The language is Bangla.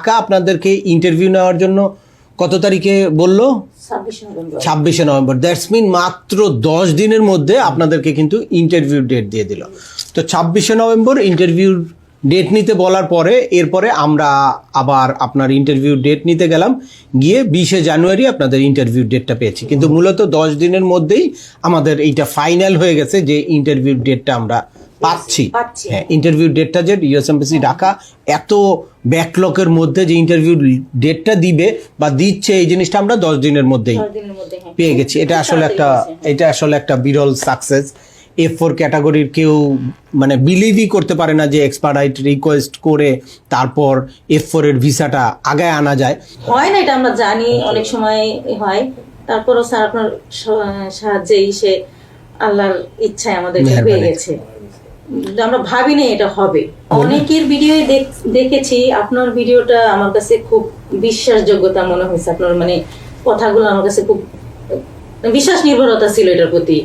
ঢাকা আপনাদেরকে ইন্টারভিউ নেওয়ার জন্য কত তারিখে বলল? ছাব্বিশে নভেম্বর। ছাব্বিশে নভেম্বর। দ্যাটস মিন মাত্র দশ দিনের মধ্যে আপনাদেরকে কিন্তু ইন্টারভিউ ডেট দিয়ে দিল। তো ছাব্বিশে নভেম্বর ইন্টারভিউ ডেট নিতে বলার পরে এরপরে আমরা আবার আপনার ইন্টারভিউ ডেট নিতে গেলাম। গিয়ে বিশে জানুয়ারি আপনাদের ইন্টারভিউ ডেটটা পেয়েছি। কিন্তু মূলত দশ দিনের মধ্যেই আমাদের এইটা ফাইনাল হয়ে গেছে যে ইন্টারভিউ ডেটটা আমরা পাচ্ছি। হ্যাঁ ইন্টারভিউ ডেটটা যে ইউএস এমবাসি ঢাকা এত ব্যাকলকের মধ্যে যে ইন্টারভিউ ডেটটা দিবে বা দিচ্ছে এই জিনিসটা আমরা দশ দিনের মধ্যেই হ্যাঁ। পেয়ে গেছি। এটা আসলে একটা এটা আসলে একটা বিরল সাকসেস এফ ফোর ক্যাটাগরির কেউ মানে বিলিভই করতে পারে না যে এক্সপার্টাইট রিকোয়েস্ট করে তারপর এফ ফোর এর ভিসাটা আগায় আনা যায়। হয় না এটা আমরা জানি অনেক সময় হয়। তারপরও স্যার আপনার স- সাহায্যে সে আল্লাহর ইচ্ছায় মেহেরবানি। পেয়ে গেছে। আমরা ভাবিনি এটা হবে। অনেকের ভিডিও দেখেছি, আপনার ভিডিওটা আমার কাছে খুব বিশ্বাসযোগ্যতা মনে হয়েছে। আপনার মানে কথাগুলো আমার কাছে খুব বিশ্বাস নির্ভরতা ছিল এটার প্রতি।